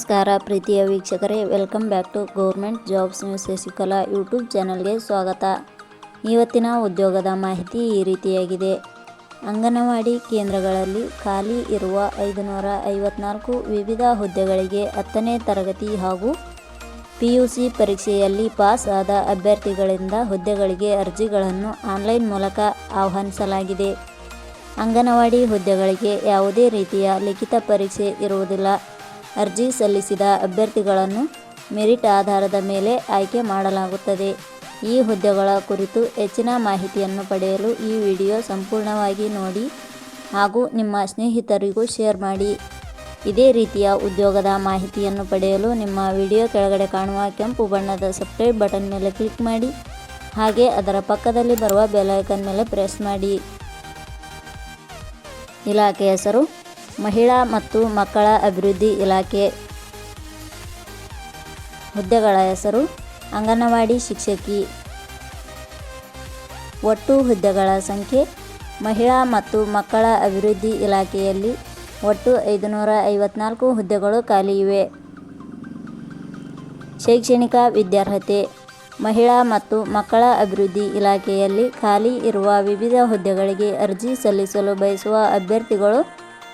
ನಮಸ್ಕಾರ ಪ್ರೀತಿಯ ವೀಕ್ಷಕರೇ, welcome back to government jobs news Shashikala YouTube ಚಾನಲ್ಗೆ ಸ್ವಾಗತ. ಇವತ್ತಿನ ಉದ್ಯೋಗದ ಮಾಹಿತಿ ಈ ರೀತಿಯಾಗಿದೆ. ಅಂಗನವಾಡಿ ಕೇಂದ್ರಗಳಲ್ಲಿ ಖಾಲಿ ಇರುವ ಐದುನೂರ ಐವತ್ನಾಲ್ಕು ವಿವಿಧ ಹುದ್ದೆಗಳಿಗೆ ಹತ್ತನೇ ತರಗತಿ ಹಾಗೂ ಪಿ ಯು ಸಿ ಪರೀಕ್ಷೆಯಲ್ಲಿ ಪಾಸ್ ಆದ ಅಭ್ಯರ್ಥಿಗಳಿಂದ ಹುದ್ದೆಗಳಿಗೆ ಅರ್ಜಿಗಳನ್ನು ಆನ್ಲೈನ್ ಮೂಲಕ ಆಹ್ವಾನಿಸಲಾಗಿದೆ. ಅಂಗನವಾಡಿ ಹುದ್ದೆಗಳಿಗೆ ಯಾವುದೇ ರೀತಿಯ ಲಿಖಿತ ಪರೀಕ್ಷೆ ಇರುವುದಿಲ್ಲ. ಅರ್ಜಿ ಸಲ್ಲಿಸಿದ ಅಭ್ಯರ್ಥಿಗಳನ್ನು ಮೆರಿಟ್ ಆಧಾರದ ಮೇಲೆ ಆಯ್ಕೆ ಮಾಡಲಾಗುತ್ತದೆ. ಈ ಹುದ್ದೆಗಳ ಕುರಿತು ಹೆಚ್ಚಿನ ಮಾಹಿತಿಯನ್ನು ಪಡೆಯಲು ಈ ವಿಡಿಯೋ ಸಂಪೂರ್ಣವಾಗಿ ನೋಡಿ ಹಾಗೂ ನಿಮ್ಮ ಸ್ನೇಹಿತರಿಗೂ ಶೇರ್ ಮಾಡಿ. ಇದೇ ರೀತಿಯ ಉದ್ಯೋಗದ ಮಾಹಿತಿಯನ್ನು ಪಡೆಯಲು ನಿಮ್ಮ ವಿಡಿಯೋ ಕೆಳಗಡೆ ಕಾಣುವ ಕೆಂಪು ಬಣ್ಣದ ಸಬ್ಸ್ಕ್ರೈಬ್ ಬಟನ್ ಮೇಲೆ ಕ್ಲಿಕ್ ಮಾಡಿ, ಹಾಗೆ ಅದರ ಪಕ್ಕದಲ್ಲಿ ಬರುವ ಬೆಲ್ ಐಕನ್ ಮೇಲೆ ಪ್ರೆಸ್ ಮಾಡಿ. ಇಲಾಖೆ ಹೆಸರು ಮಹಿಳಾ ಮತ್ತು ಮಕ್ಕಳ ಅಭಿವೃದ್ಧಿ ಇಲಾಖೆ ಹುದ್ದೆಗಳ ಹೆಸರು ಅಂಗನವಾಡಿ ಶಿಕ್ಷಕಿ. ಒಟ್ಟು ಹುದ್ದೆಗಳ ಸಂಖ್ಯೆ ಮಹಿಳಾ ಮತ್ತು ಮಕ್ಕಳ ಅಭಿವೃದ್ಧಿ ಇಲಾಖೆಯಲ್ಲಿ ಒಟ್ಟು ಐದುನೂರ ಐವತ್ನಾಲ್ಕು ಹುದ್ದೆಗಳು ಖಾಲಿ ಇವೆ. ಶೈಕ್ಷಣಿಕ ವಿದ್ಯಾರ್ಹತೆ ಮಹಿಳಾ ಮತ್ತು ಮಕ್ಕಳ ಅಭಿವೃದ್ಧಿ ಇಲಾಖೆಯಲ್ಲಿ ಖಾಲಿ ಇರುವ ವಿವಿಧ ಹುದ್ದೆಗಳಿಗೆ ಅರ್ಜಿ ಸಲ್ಲಿಸಲು ಬಯಸುವ ಅಭ್ಯರ್ಥಿಗಳು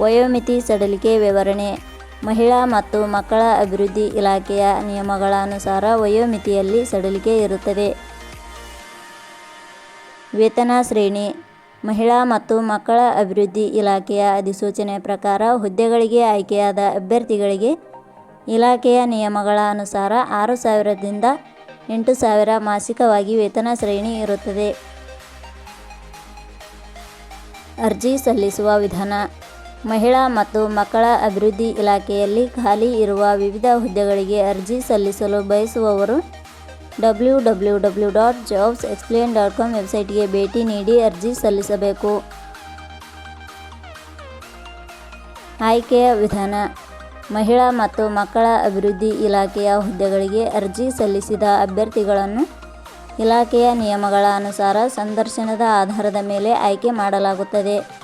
ವಯೋಮಿತಿ ಸಡಿಲಿಕೆ ವಿವರಣೆ. ಮಹಿಳಾ ಮತ್ತು ಮಕ್ಕಳ ಅಭಿವೃದ್ಧಿ ಇಲಾಖೆಯ ನಿಯಮಗಳ ಅನುಸಾರ ವಯೋಮಿತಿಯಲ್ಲಿ ಸಡಿಲಿಕೆ ಇರುತ್ತದೆ. ವೇತನ ಶ್ರೇಣಿ. ಮಹಿಳಾ ಮತ್ತು ಮಕ್ಕಳ ಅಭಿವೃದ್ಧಿ ಇಲಾಖೆಯ ಅಧಿಸೂಚನೆ ಪ್ರಕಾರ ಹುದ್ದೆಗಳಿಗೆ ಆಯ್ಕೆಯಾದ ಅಭ್ಯರ್ಥಿಗಳಿಗೆ ಇಲಾಖೆಯ ನಿಯಮಗಳ ಅನುಸಾರ ಆರು ಸಾವಿರದಿಂದ ಎಂಟು ಸಾವಿರ ಮಾಸಿಕವಾಗಿ ವೇತನ ಶ್ರೇಣಿ ಇರುತ್ತದೆ. ಅರ್ಜಿ ಸಲ್ಲಿಸುವ ವಿಧಾನ. ಮಹಿಳಾ ಮತ್ತು ಮಕ್ಕಳ ಅಭಿವೃದ್ಧಿ ಇಲಾಖೆಯಲ್ಲಿ ಖಾಲಿ ಇರುವ ವಿವಿಧ ಹುದ್ದೆಗಳಿಗೆ ಅರ್ಜಿ ಸಲ್ಲಿಸಲು ಬಯಸುವವರು W W W dot jobs explain dot com ವೆಬ್ಸೈಟ್ಗೆ ಭೇಟಿ ನೀಡಿ ಅರ್ಜಿ ಸಲ್ಲಿಸಬೇಕು. ಆಯ್ಕೆಯ ವಿಧಾನ. ಮಹಿಳಾ ಮತ್ತು ಮಕ್ಕಳ ಅಭಿವೃದ್ಧಿ ಇಲಾಖೆಯ ಹುದ್ದೆಗಳಿಗೆ ಅರ್ಜಿ ಸಲ್ಲಿಸಿದ ಅಭ್ಯರ್ಥಿಗಳನ್ನು ಇಲಾಖೆಯ ನಿಯಮಗಳ ಅನುಸಾರ ಸಂದರ್ಶನದ ಆಧಾರದ ಮೇಲೆ ಆಯ್ಕೆ ಮಾಡಲಾಗುತ್ತದೆ.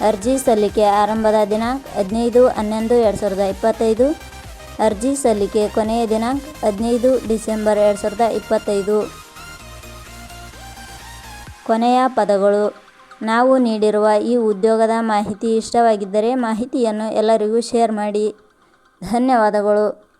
ಅರ್ಜಿ ಸಲ್ಲಿಕೆ ಆರಂಭದ ದಿನಾಂಕ ಹದಿನೈದು ಹನ್ನೊಂದು ಎರಡು ಸಾವಿರದ ಇಪ್ಪತ್ತೈದು. ಅರ್ಜಿ ಸಲ್ಲಿಕೆ ಕೊನೆಯ ದಿನಾಂಕ ಹದಿನೈದು ಡಿಸೆಂಬರ್ ಎರಡು ಸಾವಿರದ ಇಪ್ಪತ್ತೈದು. ಕೊನೆಯ ಪದಗಳು. ನಾವು ನೀಡಿರುವ ಈ ಉದ್ಯೋಗದ ಮಾಹಿತಿ ಇಷ್ಟವಾಗಿದ್ದರೆ ಮಾಹಿತಿಯನ್ನು ಎಲ್ಲರಿಗೂ ಶೇರ್ ಮಾಡಿ. ಧನ್ಯವಾದಗಳು.